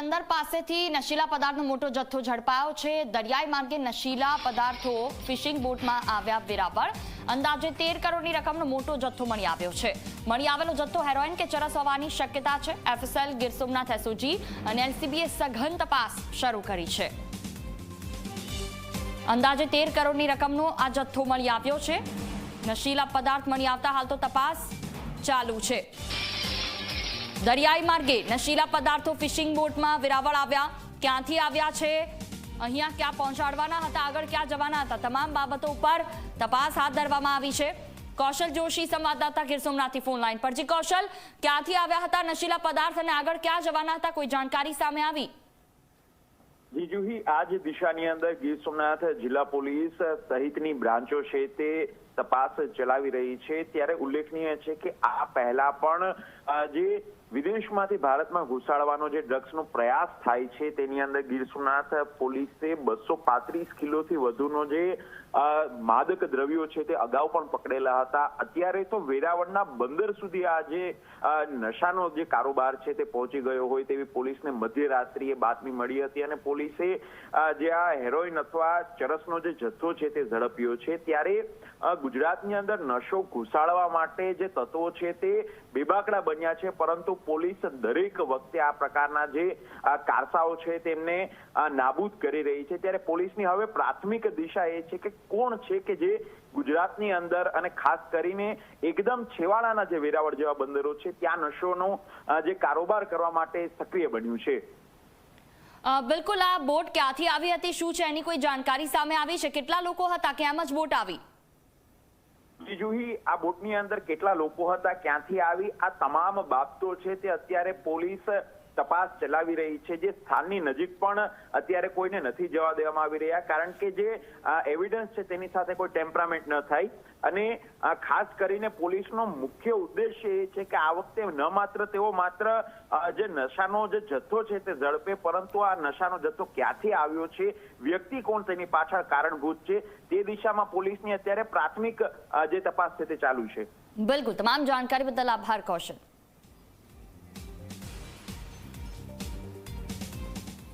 બંદર પાસેથી નશીલા પદાર્થનો મોટો જથ્થો ઝડપાયો છે. દરિયાઈ માર્ગે નશીલા પદાર્થો ફિશિંગ બોટમાં આવ્યા વેરાવળ. અંદાજે તેર કરોડની રકમનો મોટો જથ્થો મળી આવ્યો છે. મળી આવેલો જથ્થો હેરોઇન કે ચરસ હોવાની શક્યતા છે? એફએસએલ, ગીર સોમનાથ એસઓજી અને એલસીબીએ સઘન તપાસ શરૂ કરી છે. અંદાજે તેર કરોડની રકમનો આ જથ્થો મળી આવ્યો છે. નશીલા પદાર્થ મળી આવતા હાલ તો તપાસ ચાલુ છે. દરિયાઈ માર્ગે નશીલા પદાર્થો ફિશિંગ બોટમાં વિરાવળ આવ્યા. ક્યાંથી આવ્યા છે? અહીંયા ક્યાં પહોંચાડવાના હતા? આગળ ક્યાં જવાના હતા? તમામ બાબતો ઉપર તપાસ હાથ ધરવામાં આવી છે. કૌશલ જોશી સંવાદદાતા ગીર સોમનાથથી ફોન લાઈન પર. જી કૌશલ, ક્યાંથી આવ્યા હતા નશીલા પદાર્થ અને આગળ ક્યાં જવાના હતા? કોઈ જાણકારી સામે આવી? જીજુહી આ જ દિશાની અંદર ગીર સોમનાથ જિલ્લા પોલીસ સહિતની બ્રાન્ચો છે તે તપાસ ચલાવી રહી છે. ત્યારે ઉલ્લેખનીય છે કે આ પહેલા પણ જે વિદેશમાંથી ભારતમાં ઘુસાડવાનો જે ડ્રગ્સનો પ્રયાસ થાય છે, તેની અંદર ગીર સોમનાથ પોલીસે બસો પાંત્રીસ કિલોથી વધુનો જે માદક દ્રવ્યો છે તે અગાઉ પણ પકડેલા હતા. અત્યારે તો વેરાવળના બંદર સુધી આ જે નશાનો જે કારોબાર છે તે પહોંચી ગયો હોય તેવી પોલીસને મધ્યરાત્રિએ બાતમી મળી હતી અને પોલીસે જે આ હેરોઇન અથવા ચરસનો જે જથ્થો છે તે ઝડપ્યો છે. ત્યારે ગુજરાતની અંદર નશો ઘુસાડવા માટે જે તત્વો છે તે બેબાકડા બન્યા છે, પરંતુ પોલીસ દરેક વખતે આ પ્રકારના જે કારસાઓ છે તેમને નાબૂદ કરી રહી છે. ત્યારે પોલીસની હવે પ્રાથમિક દિશા એ છે કે કોણ છે કે જે ગુજરાતની અંદર અને ખાસ કરીને એકદમ છેવાડાના જે વેરાવળ જેવા બંદરો છે, ત્યાં નશોનો જે કારોબાર કરવા માટે સક્રિય બન્યું છે. બિલકુલ આ બોટ ક્યાંથી આવી હતી? શું છે? એની કોઈ જાણકારી સામે આવી છે? કેટલા લોકો હતા? કે એમ જ બોટ આવી? બીજું આ બોટની અંદર કેટલા લોકો હતા, ક્યાંથી આવી, આ તમામ બાબતો છે તે અત્યારે પોલીસ તપાસ ચલાવી રહી છે. જે સ્થાનની નજીક પણ અત્યારે કોઈને નથી જવા દેવામાં આવી રહ્યા. કારણ કે જે એવિડન્સ છે તેની સાથે કોઈ ટેમ્પરામેન્ટ ન થાય. અને ખાસ કરીને પોલીસનો મુખ્ય ઉદ્દેશ એ છે કે આ વખતે ન માત્ર તેઓ માત્ર જે નશાનો જે જથ્થો છે તે ઝડપે, પરંતુ આ નશાનો જથ્થો ક્યાંથી આવ્યો છે? વ્યક્તિ કોણ તેની પાછળ કારણભૂત છે? તે દિશામાં પોલીસની અત્યારે પ્રાથમિક જે તપાસ છે તે ચાલુ છે. બિલકુલ. તમામ જાણકારી બદલ આભાર, કૌશલ.